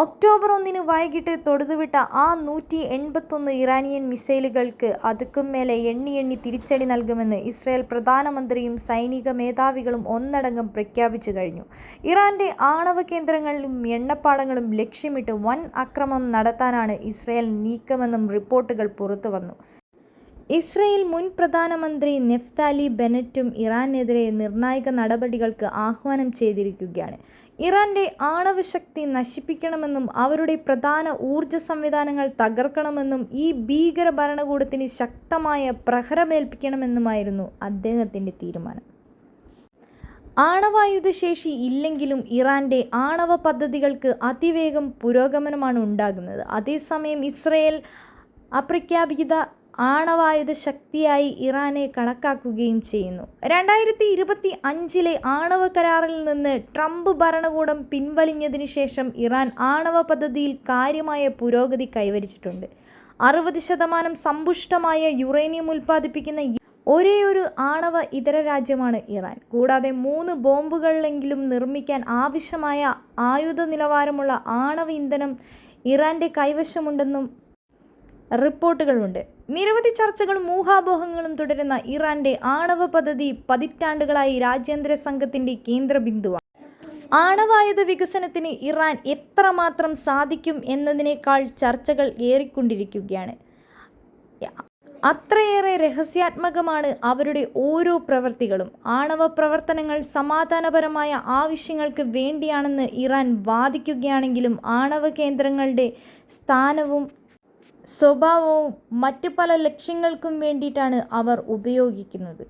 October ഒന്നിന് വൈകിട്ട് തൊടുതുവിട്ട ആ നൂറ്റി എൺപത്തൊന്ന് ഇറാനിയൻ മിസൈലുകൾക്ക് അതുക്കും മേലെ എണ്ണി എണ്ണി തിരിച്ചടി നൽകുമെന്ന് ഇസ്രായേൽ പ്രധാനമന്ത്രിയും സൈനിക മേധാവികളും ഒന്നടങ്കം പ്രഖ്യാപിച്ചു കഴിഞ്ഞു. ഇറാന്റെ ആണവ കേന്ദ്രങ്ങളിലും എണ്ണപ്പാടങ്ങളും ലക്ഷ്യമിട്ട് വൻ അക്രമം നടത്താനാണ് ഇസ്രായേൽ നീക്കമെന്നും റിപ്പോർട്ടുകൾ പുറത്തുവന്നു. ഇസ്രായേൽ മുൻ പ്രധാനമന്ത്രി നെഫ്താലി ബെനറ്റും ഇറാനെതിരെ നിർണായക നടപടികൾക്ക് ആഹ്വാനം ചെയ്തിരിക്കുകയാണ്. ഇറാന്റെ ആണവശക്തി നശിപ്പിക്കണമെന്നും അവരുടെ പ്രധാന ഊർജ സംവിധാനങ്ങൾ തകർക്കണമെന്നും ഈ ഭീകര ഭരണകൂടത്തിന് ശക്തമായ പ്രഹരമേൽപ്പിക്കണമെന്നുമായിരുന്നു അദ്ദേഹത്തിന്റെ തീരുമാനം. ആണവായുധശേഷി ഇല്ലെങ്കിലും ഇറാന്റെ ആണവ പദ്ധതികൾക്ക് അതിവേഗം പുരോഗമനമാണ് ഉണ്ടാകുന്നത്. അതേസമയം ഇസ്രയേൽ അപ്രഖ്യാപിത ആണവായുധ ശക്തിയായി ഇറാനെ കണക്കാക്കുകയും ചെയ്യുന്നു. രണ്ടായിരത്തി ഇരുപത്തി അഞ്ചിലെ ആണവ കരാറിൽ നിന്ന് ട്രംപ് ഭരണകൂടം പിൻവലിഞ്ഞതിന് ശേഷം ഇറാൻ ആണവ പദ്ധതിയിൽ കാര്യമായ പുരോഗതി കൈവരിച്ചിട്ടുണ്ട്. അറുപത് ശതമാനം സമ്പുഷ്ടമായ യുറേനിയം ഉൽപ്പാദിപ്പിക്കുന്ന ഒരേ ഒരു ആണവ ഇതര രാജ്യമാണ് ഇറാൻ. കൂടാതെ മൂന്ന് ബോംബുകളിലെങ്കിലും നിർമ്മിക്കാൻ ആവശ്യമായ ആയുധ നിലവാരമുള്ള ആണവ ഇന്ധനം ഇറാന്റെ കൈവശമുണ്ടെന്നും റിപ്പോർട്ടുകളുണ്ട്. നിരവധി ചർച്ചകളും മൂഹാപോഹങ്ങളും തുടരുന്ന ഇറാന്റെ ആണവ പദ്ധതി പതിറ്റാണ്ടുകളായി രാജ്യാന്തര സംഘത്തിന്റെ കേന്ദ്രബിന്ദുവാണ്. ആണവായുധ വികസനത്തിന് ഇറാൻ എത്രമാത്രം സാധിക്കും എന്നതിനേക്കാൾ ചർച്ചകൾ ഏറിക്കൊണ്ടിരിക്കുകയാണ്. അത്രയേറെ രഹസ്യാത്മകമാണ് അവരുടെ ഓരോ പ്രവർത്തികളും ആണവ പ്രവർത്തനങ്ങൾ സമാധാനപരമായ ആവശ്യങ്ങൾക്ക് വേണ്ടിയാണെന്ന് ഇറാൻ വാദിക്കുകയാണെങ്കിലും ആണവ കേന്ദ്രങ്ങളുടെ സ്ഥാനവും സ്വഭാവവും മറ്റു പല ലക്ഷ്യങ്ങൾക്കും വേണ്ടിയിട്ടാണ് അവർ ഉപയോഗിക്കുന്നത്.